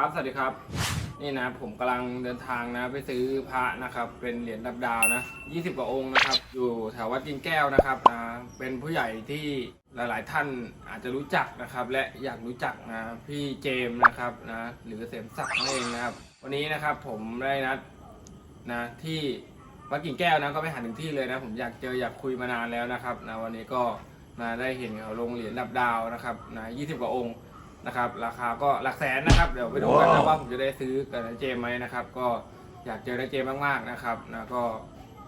ครับสวัสดีครับ นี่นะผมกำลังเดินทางนะ ไปซื้อพระนะครับ เป็นเหรียญดับดาวนะ20กว่าองค์นะครับ อยู่แถววัดจิงแก้วนะครับนะเป็นผู้ใหญ่ที่หลาย ๆ ท่านอาจจะรู้จักนะครับ และอยากรู้จักนะพี่เจมนะครับนะหรือเสมศักดิ์นั่นเองนะครับ วันนี้นะครับผมได้นัดนะที่วัดกิ่งแก้วนะก็ไปหาถึงที่เลยนะ ผมอยากเจออยากคุยมานานแล้วนะครับนะวันนี้ก็มาได้เห็นเขาลงเหรียญดับดาวนะครับนะ20กว่าองค์ นะครับราคาก็หลักแสนนะครับ เดี๋ยวไปดูกันนะว่าผมจะได้ซื้อกับนายเจมไหมนะครับ ก็อยากเจอนายเจมมากๆนะครับนะก็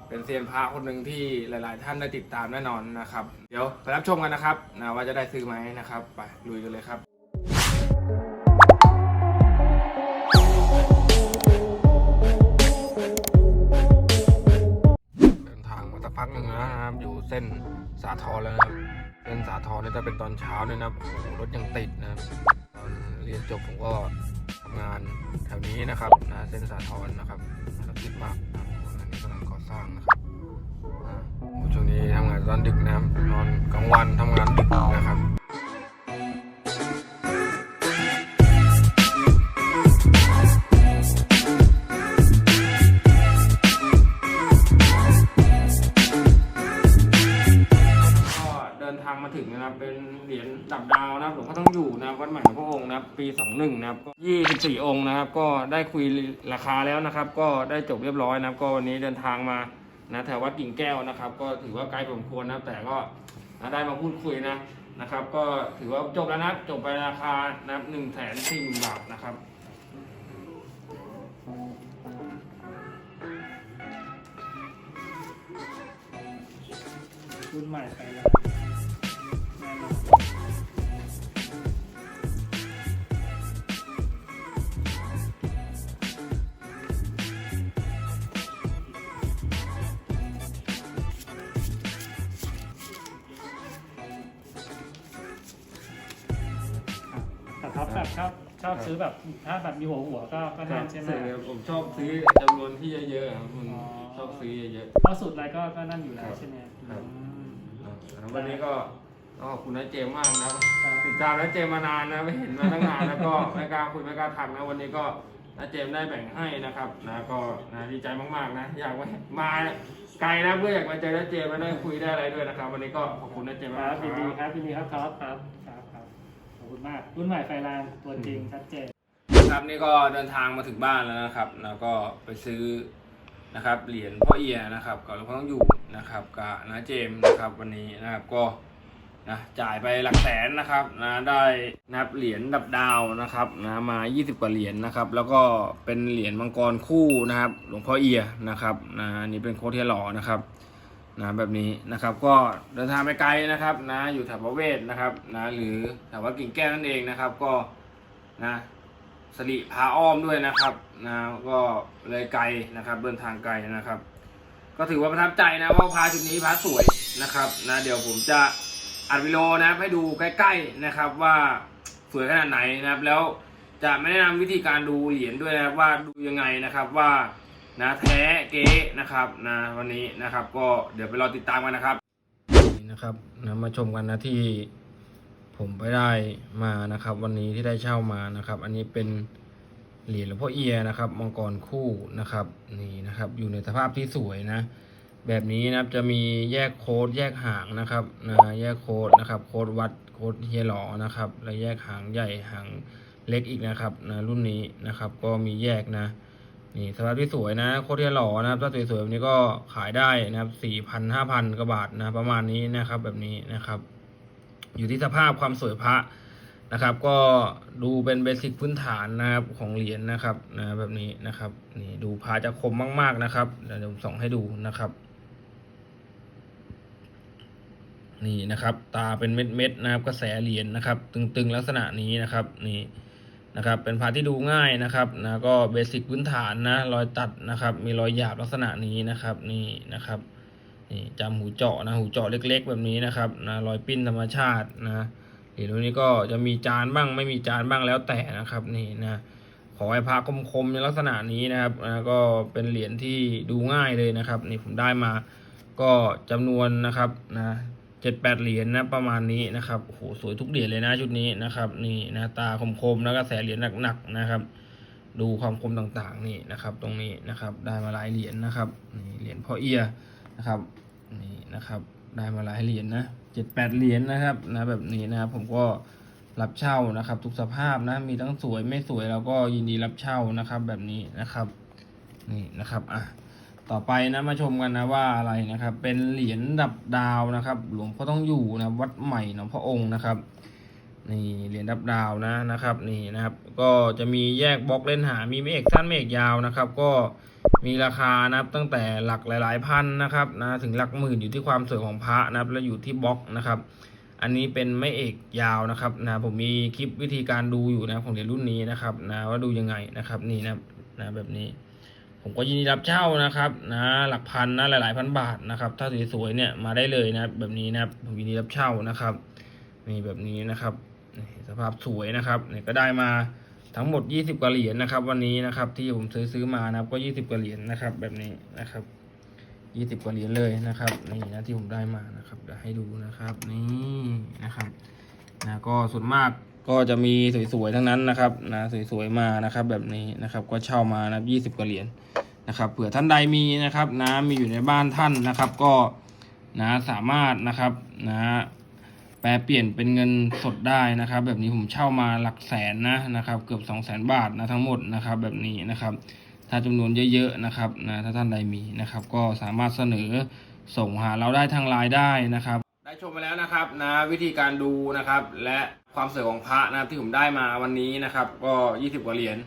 เป็นเซียนพระคนหนึ่งที่หลาย ๆ ท่านได้ติดตามแน่นอนนะครับ เดี๋ยวไปรับชมกันนะครับนะว่าจะได้ซื้อไหมนะครับ ไปลุยกันเลยครับ นะครับอยู่เส้นสาทรแล้วนะครับเส้นสาทรนี่จะเป็นตอนเช้าเนี่ยนะครับโอ้โหรถยังติดนะครับตอนเรียนจบผมก็ทำงานแถวนี้นะครับนะเส้นสาทรนะครับรถติดมากนะครับอันนี้กำลังก่อสร้างนะครับโอ้โหช่วงนี้ทำงานตอนดึกนะครับนอนกลางวัน นทางมาถึงนะครับ เป็นเหรียญดับดาวนะครับหลวงพ่อต้องอยู่นะครับวัดใหม่พระองค์นะครับ ปี21นะครับก็24องค์นะครับ ก็ได้คุยราคาแล้วนะครับ ก็ได้จบเรียบร้อยนะครับ ก็วันนี้เดินทางมานะแถววัดกิ่งแก้วนะครับ ก็ถือว่าไกลพอสมควรนะแต่ก็นะได้มาพูดคุยนะนะครับ ก็ถือว่าจบแล้วนะจบไปราคานะครับหนึ่งแสนสี่หมื่นบาทนะครับรุ่นใหม่ไปแล้ว แน่นอนแต่ท็อปแบบชอบชอบซื้อแบบถ้าแบบมีหัวหัวก็ก็นั่นใช่ไหม ซื้อผมชอบซื้อจำนวนที่เยอะๆครับคุณอ๋อ ชอบซื้อเยอะ เพราะสุดอะไรก็ก็นั่นอยู่แล้ครัวบใช่ไหมครับ อืมๆนะครับวันนี้ก็ ต้องขอบคุณน้าเจมส์มากนะครับครับติดตามน้าเจมส์มานานนะไม่เห็นมาตั้งนานแล้วก็ไม่กล้าคุยไม่กล้าทักนะวันนี้ก็น้าเจมส์ได้แบ่งให้นะครับนะก็นะดีใจมากๆนะ อยากมาไกลนะเพื่ออยากมาเจอน้าเจมส์มาได้คุยได้อะไรด้วยนะครับ วันนี้ก็ขอบคุณน้าเจมส์คมากรับยินดีครับครับยินดีครับท็อปครับครับครับขอบคุณมาก รุ่นใหม่ไฟแรงตัวจริงชัดเจน ครับนี่ก็เดินทางมาถึงบ้านแล้วนะครับแล้วก็ไปซื้อนะครับเหรียญพ่อเอียนะครับกับหลวงพ่อต้องอยู่นะครับกับน้าเจมส์นะครับวันนี้นะครับก็ นะจ่ายไปหลักแสนนะครับนะได้นับเหรียญดับดาวนะครับนะมา 20 กว่าเหรียญนะครับ แล้วก็เป็นเหรียญมังกรคู่นะครับ หลวงพ่อเอียนะครับนะนี่เป็นโคเทียหล่อนะครับนะแบบนี้นะครับก็เดินทางไปไกลนะครับนะอยู่แถวประเวศนะครับนะหรือแถววัดกิ่งแก้วนั่นเองนะครับก็นะสริพาอ้อมด้วยนะครับนะก็เลยไกลนะครับ เดินทางไกลนะครับ ก็ถือว่าประทับใจนะว่าพาจุดนี้พาสวยนะครับนะเดี๋ยวผมจะ อัดวิดีโอนะครับให้ดูใกล้ๆนะครับว่าสวยขนาดไหนนะครับ แล้วจะไม่แนะนำวิธีการดูเหรียญด้วยนะครับว่าดูยังไงนะครับว่านะแท้เก๊นะครับนะวันนี้นะครับ ก็เดี๋ยวไปรอติดตามกันนะครับนี่นะครับนะมาชมกันนะที่ผมไปได้มานะครับ วันนี้ที่ได้เช่ามานะครับ อันนี้เป็นเหรียญหลวงพ่อเอียนะครับมังกรคู่นะครับนี่นะครับ อยู่ในสภาพที่สวยนะ แบบนี้นะครับจะมีแยกโค้ดแยกหางนะครับนะแยกโค้ดนะครับ โค้ดวัดโค้ดเฮลอนะครับ และแยกหางใหญ่หางเล็กอีกนะครับนะรุ่นนี้นะครับ ก็มีแยกนะนี่สภาพที่สวยนะโคตรเทียหล่อนะครับถ้าสวยๆแบบนี้ก็ขายได้นะครับสี่พันห้าพันกว่าบาทนะประมาณนี้นะครับ แบบนี้นะครับ อยู่ที่สภาพความสวยพระนะครับ ก็ดูเป็นเบสิกพื้นฐานนะครับของเหรียญนะครับนะแบบนี้นะครับนี่ดูพระจะคมมากๆนะครับเดี๋ยวผมส่องให้ดูนะครับ นี่นะครับ ตาเป็นเม็ดๆนะครับ กระแสเหรียญนะครับ ตึงๆลักษณะนี้นะครับนี่นะครับ เป็นพระที่ดูง่ายนะครับนะก็เบสิกพื้นฐานนะรอยตัดนะครับ มีรอยหยาบลักษณะนี้นะครับ นี่นะครับนี่จำหูเจาะนะหูเจาะเล็ก ๆ แบบนี้นะครับนะรอยปิ้นธรรมชาตินะเหรียญพวนี้ก็จะมีจานบ้างไม่มีจานบ้างแล้วแต่นะครับนี่นะขอให้พระคมๆในลักษณะนี้นะครับนะก็เป็นเหรียญที่ดูง่ายเลยนะครับ นี่ผมได้มาก็จำนวนนะครับนะ เจ็ดแปดเหรียญนะประมาณนี้นะครับโอ้โหสวยทุกเหรียญเลยนะชุดนี้นะครับนี่นะตาคมๆแล้วก็แสเหรียญหนักๆนะครับ ดูความคมต่างๆนี่นะครับ ตรงนี้นะครับ ได้มาหลายเหรียญนะครับนี่เหรียญพ่อเอียนะครับนี่นะครับได้มาหลายเหรียญนะเจ็ดแปดเหรียญนะครับนะแบบนี้นะครับผมก็รับเช่านะครับ ทุกสภาพนะมีทั้งสวยไม่สวยเราก็ยินดีรับเช่านะครับ แบบนี้นะครับ นี่นะครับอะ ต่อไปนะมาชมกันนะว่าอะไรนะครับ เป็นเหรียญดับดาวนะครับ หลวงพ่อต้องอยู่นะวัดใหม่หนองพระองค์นะครับนี่เหรียญดับดาวนะนะครับนี่นะครับ ก็จะมีแยกบล็อกเล่นหา มีไม่เอกสั้นไม่เอกยาวนะครับ ก็มีราคานะครับตั้งแต่หลักหลาย ๆ พันนะครับนะถึงหลักหมื่นอยู่ที่ความสวยของพระนะครับ และอยู่ที่บล็อกนะครับ อันนี้เป็นไม่เอกยาวนะครับนะผมมีคลิปวิธีการดูอยู่นะของเหรียญรุ่นนี้นะครับนะว่าดูยังไงนะครับนี่นะนะแบบนี้ ผมก็ยินดีรับเช่านะครับนะหลักพันนะหลายๆพันบาทนะครับ ถ้าสวยๆเนี่ยมาได้เลยนะแบบนี้นะครับผมยินดีรับเช่านะครับนี่แบบนี้นะครับสภาพสวยนะครับเนี่ยก็ได้มาทั้งหมด 20กว่าเหรียญนะครับ วันนี้นะครับที่ผมซื้อซื้อมานะครับก็ 20กว่าเหรียญนะครับ แบบนี้นะครับ 20กว่าเหรียญเลยนะครับนี่นะที่ผมได้มานะครับเดี๋ยวให้ดูนะครับนี่นะครับนะก็ส่วนมาก ก็จะมีสวยๆทั้งนั้นนะครับนะสวยๆมานะครับ แบบนี้นะครับก็เช่ามานะ20กว่าเหรียญนะครับเผื่อท่านใดมีนะครับนะมีอยู่ในบ้านท่านนะครับ ก็นะสามารถนะครับนะแปลเปลี่ยนเป็นเงินสดได้นะครับ แบบนี้ผมเช่ามาหลักแสนนะนะครับ เกือบ2 0 0แสนบาทนะทั้งหมดนะครับ แบบนี้นะครับ ถ้าจำนวนเยอะๆนะครับนะถ้าท่านใดมีนะครับ ก็สามารถเสนอส่งหาเราได้ทางไลน์ได้นะครับ ได้ชมไปแล้วนะครับนะวิธีการดูนะครับและ ความสวยของพระนะครับที่ผมได้มาวันนี้นะครับ ก็20กว่าเหรียญ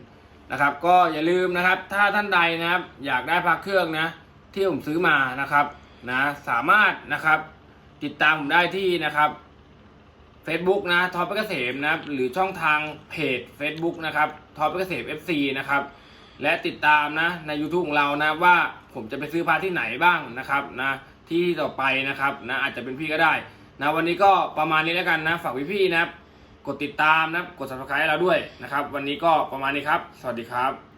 นะครับ ก็อย่าลืมนะครับ ถ้าท่านใดนะครับ อยากได้พระเครื่องนะที่ผมซื้อมานะครับนะสามารถนะครับ ติดตามผมได้ที่นะครับ Facebook นะทอปเกษมนะครับ หรือช่องทางเพจ Facebook นะครับทอปเกษม FC นะครับ และติดตามนะใน YouTube ของเรานะว่าผมจะไปซื้อพระที่ไหนบ้างนะครับนะที่ต่อไปนะครับนะอาจจะเป็นพี่ก็ได้นะวันนี้ก็ประมาณนี้แล้วกันนะฝากพี่ๆนะครับ กดติดตามนะครับ กด subscribe ให้เราด้วยนะครับ วันนี้ก็ประมาณนี้ครับ สวัสดีครับ